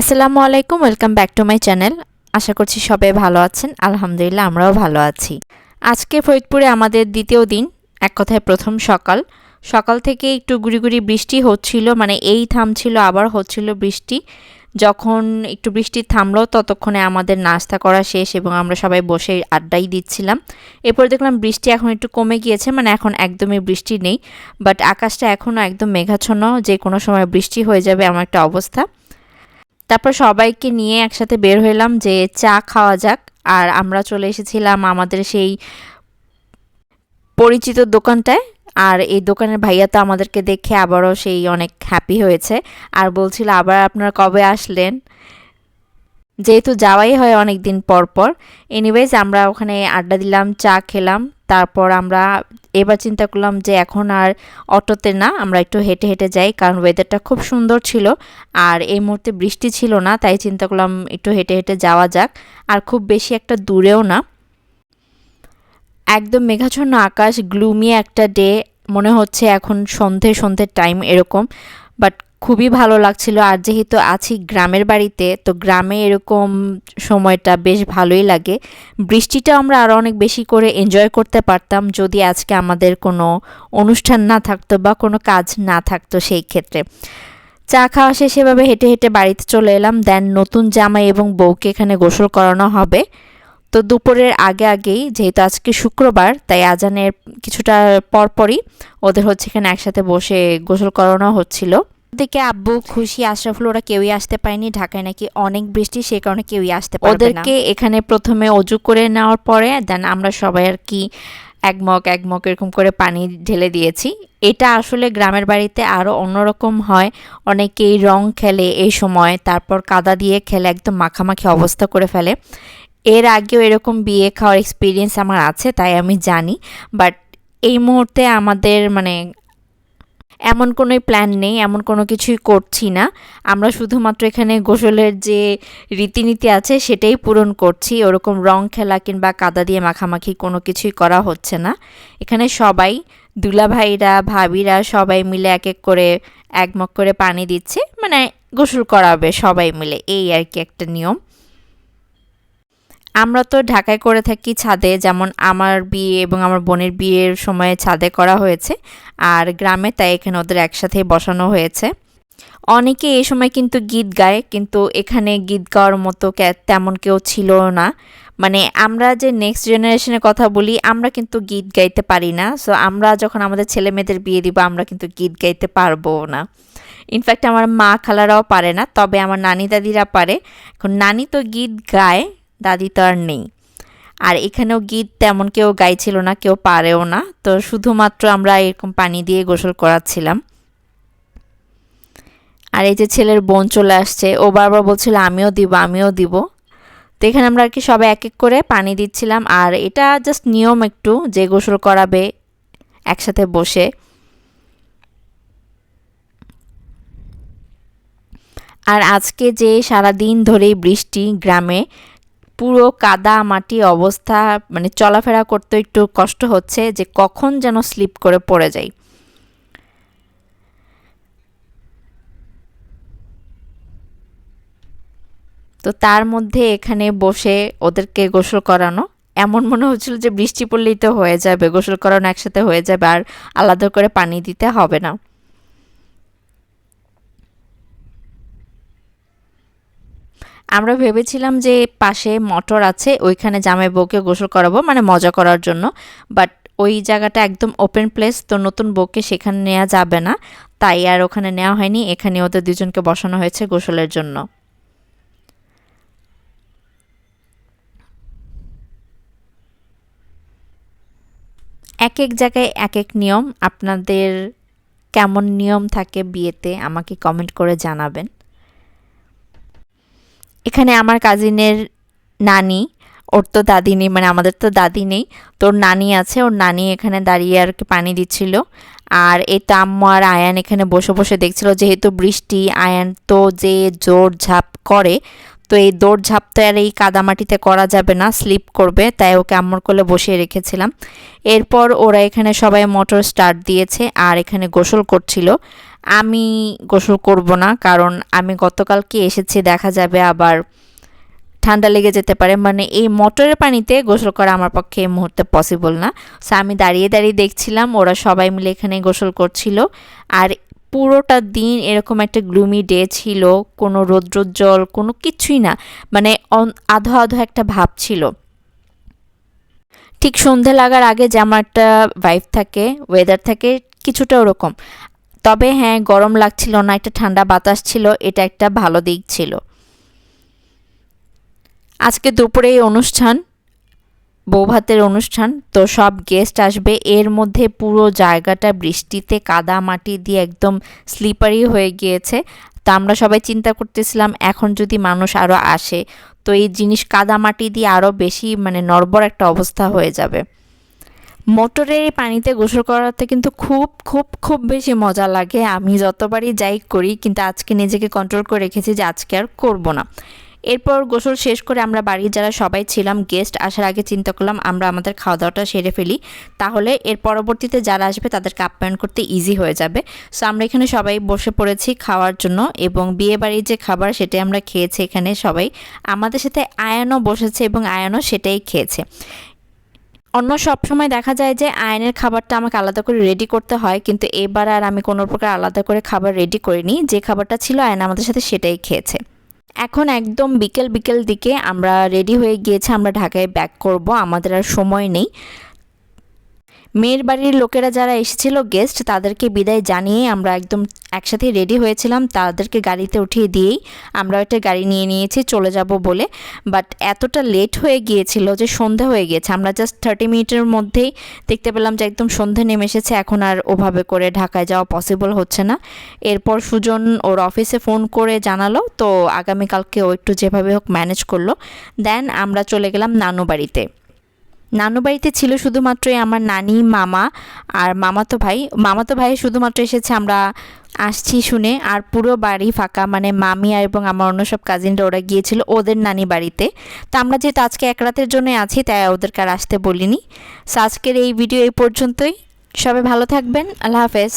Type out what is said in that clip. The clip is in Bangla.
আসসালামু আলাইকুম, welcome back to my channel. আশা করছি সবাই ভালো আছেন। আলহামদুলিল্লাহ, আমরাও ভালো আছি। আজকে ফরিদপুরে আমাদের দ্বিতীয় দিন, এক কথায় প্রথম সকাল। সকাল থেকে একটু গুড়ি গুড়ি বৃষ্টি হচ্ছিল মানে এই থামছিল, আবার হচ্ছিল বৃষ্টি। যখন একটু বৃষ্টি থামলো, ততক্ষণে আমাদের নাস্তা করা শেষ এবং আমরা সবাই বসে আড্ডাই দিচ্ছিলাম। এরপর দেখলাম বৃষ্টি এখন একটু কমে গিয়েছে মানে এখন একদমই বৃষ্টি নেই। বাট আকাশটা এখনও একদম মেঘাচ্ছন্ন, যে কোনো সময় বৃষ্টি হয়ে যাবে, এমন একটা অবস্থা। তারপর সবাইকে নিয়ে একসাথে বের হইলাম যে চা খাওয়া যাক। আর আমরা চলে এসেছিলাম আমাদের সেই পরিচিত দোকানটায়। আর এই দোকানের ভাইয়া তো আমাদেরকে দেখে আবারও সেই অনেক হ্যাপি হয়েছে। আর বলছিল, আবার আপনারা কবে আসলেন? যেহেতু যাওয়াই হয় অনেক দিন পর পর। এনিওয়েজ আমরা ওখানে আড্ডা দিলাম, চা খেলাম। তারপর আমরা এবার চিন্তা করলাম যে এখন আর অটোতে না, আমরা একটু হেঁটে হেঁটে যাই, কারণ ওয়েদারটা খুব সুন্দর ছিল আর এই মুহূর্তে বৃষ্টি ছিল না, তাই চিন্তা করলাম একটু হেঁটে হেঁটে যাওয়া যাক, আর খুব বেশি একটা দূরেও না। একদম মেঘাচ্ছন্ন আকাশ গ্লুমি একটা ডে মনে হচ্ছে এখন সন্ধে সন্ধ্যের টাইম এরকম বাট খুবই ভালো লাগছিল। আর যেহেতু আছি গ্রামের বাড়িতে, তো গ্রামে এরকম সময়টা বেশ ভালোই লাগে। বৃষ্টিটা আমরা আরও অনেক বেশি করে এনজয় করতে পারতাম যদি আজকে আমাদের কোনো অনুষ্ঠান না থাকতো বা কোনো কাজ না থাকতো সেই ক্ষেত্রে। চা খাওয়া শেষে এভাবে হেঁটে হেঁটে বাড়িতে চলে এলাম। দেন নতুন জামাই এবং বউকে এখানে গোসল করানো হবে। তো দুপুরের আগে আগেই, যেহেতু আজকে শুক্রবার, তাই আজানের কিছুটা পরপরই ওদের হচ্ছে এখানে একসাথে বসে গোসল করানো হচ্ছিল। দিকে আব্বু খুশি, আশরাফুল, ওরা কেউই আসতে পারেনি। ঢাকায় নাকি অনেক বৃষ্টি, সে কারণে কেউই আসতে পারবে ওদেরকে এখানে প্রথমে অজু করে নেওয়ার পরে দেন আমরা সবাই আর কি এক মগ এক মগ এরকম করে পানি ঢেলে দিয়েছি। এটা আসলে গ্রামের বাড়িতে আরও অন্যরকম হয়। অনেকেই রং খেলে এই সময়, তারপর কাদা দিয়ে খেলে, একদম মাখামাখি অবস্থা করে ফেলে। এর আগেও এরকম বিয়ে খাওয়ার এক্সপিরিয়েন্স আমার আছে, তাই আমি জানি। বাট এই মুহূর্তে আমাদের মানে এমন কোনোই প্ল্যান নেই, এমন কোনো কিছুই করছি না। আমরা শুধুমাত্র এখানে গোসলের যে রীতিনীতি আছে সেটাই পূরণ করছি। ওরকম রং খেলা কিংবা কাদা দিয়ে মাখামাখি কোনো কিছুই করা হচ্ছে না। এখানে সবাই দুলাভাইরা ভাবিরা সবাই মিলে এক এক করে একমক করে পানি দিচ্ছে। মানে গোসল করাবে সবাই মিলে। এই আর কি একটা নিয়ম। আমরা তো ঢাকায় করে থাকি ছাদে, যেমন আমার বিয়ে এবং আমার বোনের বিয়ের সময়ে ছাদে করা হয়েছে, আর গ্রামে তাই এখানে ওদের একসাথে বসানো হয়েছে। অনেকে এই সময় কিন্তু গীত গায়, কিন্তু এখানে গীত গাওয়ার মতো তেমন কেউ ছিল না। মানে আমরা যে নেক্সট জেনারেশনের কথা বলি, আমরা কিন্তু গীত গাইতে পারি না। সো আমরা যখন আমাদের ছেলে মেয়েদের বিয়ে দিব, আমরা কিন্তু গীত গাইতে পারব না। ইনফ্যাক্ট আমার মা খালারাও পারে না, তবে আমার নানি দাদিরা পারে। এখন নানি তো গীত গায় দাদি তো আর নেই। আর এখানেও গীত তেমন কেউ গাইছিল না, কেউ পারেও না। তো শুধুমাত্র আমরা এরকম পানি দিয়ে গোসল করাচ্ছিলাম। আর এই যে ছেলের বোন চলে আসছে, ও বারবার বলছিল, আমিও দিব আমিও দিব। তো এখানে আমরা আর কি সবাই এক এক করে পানি দিচ্ছিলাম। আর এটা জাস্ট নিয়ম একটু যে গোসল করাবে একসাথে বসে। আর আজকে যে সারা দিন ধরেই বৃষ্টি গ্রামে পুরো কাদা মাটি অবস্থা মানে চলাফেরা করতে একটু কষ্ট হচ্ছে যে কখন যেন স্লিপ করে পড়ে যাই। তো তার মধ্যে এখানে বসে ওদেরকে গোসল করানো। এমন মনে হচ্ছিল যে বৃষ্টি পড়লেই তো হয়ে যাবে, গোসল করানো একসাথে হয়ে যাবে আর আলাদা করে পানি দিতে হবে না। আমরা ভেবেছিলাম যে পাশে মটর আছে, ওইখানে জামাই বউকে গোসল করাবো মানে মজা করার জন্য। বাট ওই জায়গাটা একদম ওপেন প্লেস তো নতুন বউকে সেখানে নেওয়া যাবে না। তাই আর ওখানে নেওয়া হয়নি, এখানে ওদের দুজনকে বসানো হয়েছে গোসলের জন্য। এক এক জায়গায় এক এক নিয়ম। আপনাদের কেমন নিয়ম থাকে বিয়েতে, আমাকে কমেন্ট করে জানাবেন। এখানে আমার কাজিনের নানি, ওর তো দাদি নেই মানে আমাদের তো দাদি নেই, তোর নানি আছে, ওর নানি এখানে দাঁড়িয়ে আর কি পানি দিচ্ছিল। আর এই তো আম্মু আর আয়ান এখানে বসে বসে দেখছিল, যেহেতু বৃষ্টি, আয়ান তো যে জোর ঝাপ করে তো এই দৌড় তো আর এই কাদামাটিতে করা যাবে না, স্লিপ করবে, তাই ওকে আম্মুর কোলে বসিয়ে রেখেছিলাম। এরপর ওরা এখানে সবাই মোটর স্টার্ট দিয়েছে আর এখানে গোসল করছিল। আমি গোসল করব না, কারণ আমি গতকালকে এসেছি, দেখা যাবে আবার ঠান্ডা লেগে যেতে পারে। মানে এই মোটরের পানিতে গোসল করা আমার পক্ষে এই মুহূর্তে পসিবল না। সো আমি দাঁড়িয়ে দাঁড়িয়ে দেখছিলাম, ওরা সবাই মিলে এখানে গোসল করছিল। আর পুরোটা দিন এরকম একটা গ্লুমি ডে ছিল, কোনো রৌদ্রোজ্জ্বল, কোনো কিছুই না মানে আধো আধো একটা ভাব ছিল। ঠিক সন্ধে লাগার আগে যেমন একটা ভাইব থাকে ওয়েদার থাকে, কিছুটা ওরকম। তবে হ্যাঁ গরম লাগছিল না, একটা ঠান্ডা বাতাস ছিল, এটা একটা ভালো দিক ছিল। আজকে দুপুরে এই অনুষ্ঠান বৌভাতের অনুষ্ঠান, তো সব গেস্ট আসবে। এর মধ্যে পুরো জায়গাটা বৃষ্টিতে কাদা মাটি দিয়ে একদম স্লিপারি হয়ে গিয়েছে। তো আমরা সবাই চিন্তা করতেছিলাম, এখন যদি মানুষ আরও আসে, তো এই জিনিস কাদা মাটি দিয়ে আরও বেশি মানে নর্বর একটা অবস্থা হয়ে যাবে। মোটরের এই পানিতে গোসল করাতে কিন্তু খুব খুব খুব বেশি মজা লাগে। আমি যতবারই যাই করি, কিন্তু আজকে নিজেকে কন্ট্রোল করে রেখেছি যে আজকে আর করব না। এরপর গোসল শেষ করে আমরা বাড়ির যারা সবাই ছিলাম গেস্ট আসার আগে চিন্তা করলাম, আমরা আমাদের খাওয়া দাওয়াটা সেরে ফেলি। তাহলে এর পরবর্তীতে যারা আসবে তাদেরকে আপ্যায়ন করতে ইজি হয়ে যাবে। সো আমরা এখানে সবাই বসে পড়েছি খাওয়ার জন্য এবং বিয়ে বাড়ির যে খাবার সেটাই আমরা খেয়েছি এখানে সবাই। আমাদের সাথে আয়ানও বসেছে এবং আয়ানও সেটাই খেয়েছে। অন্য সব সময় দেখা যায় যে আয়নের খাবারটা আমাকে আলাদা করে রেডি করতে হয়, কিন্তু এবার আর আমি কোনো প্রকার আলাদা করে খাবার রেডি করিনি। যে খাবারটা ছিল, আয়ন আমাদের সাথে সেটাই খেয়েছে। এখন একদম বিকেল বিকেল দিকে আমরা রেডি হয়ে গিয়েছে, আমরা ঢাকায় ব্যাক করব, আমাদের আর সময় নেই। মেয়ের বাড়ির লোকেরা যারা এসেছিল গেস্ট তাদেরকে বিদায় জানিয়ে আমরা একদম একসাথে রেডি হয়েছিলাম। তাদেরকে গাড়িতে উঠিয়ে দিয়েই আমরা একটা গাড়ি নিয়ে নিয়েছি, চলে যাব বলে। বাট এতটা লেট হয়ে গিয়েছিল যে সন্ধে হয়ে গিয়েছে আমরা জাস্ট থার্টি মিনিটের মধ্যেই দেখতে পেলাম যে একদম সন্ধে নেমে এসেছে। এখন আর ওভাবে করে ঢাকায় যাওয়া পসিবল হচ্ছে না। এরপর সুজন ওর অফিসে ফোন করে জানালো। তো আগামীকালকে ও একটু যেভাবে হোক ম্যানেজ করল। দেন আমরা চলে গেলাম নানু বাড়িতে নানু বাড়িতে ছিল শুধুমাত্রই আমার নানি, মামা আর মামাতো ভাই। মামাতো ভাই শুধুমাত্র এসেছে আমরা আসছি শুনে আর পুরো বাড়ি ফাঁকা। মানে মামি আর এবং আমার অন্য সব কাজিনরা ওরা গিয়েছিল ওদের নানি বাড়িতে। তো আমরা যেহেতু আজকে এক রাতের জন্য আছি, তাই ওদেরকে আর আসতে বলিনি। সো আজকের এই ভিডিও এই পর্যন্তই। সবাই ভালো থাকবেন। আল্লাহ হাফেজ।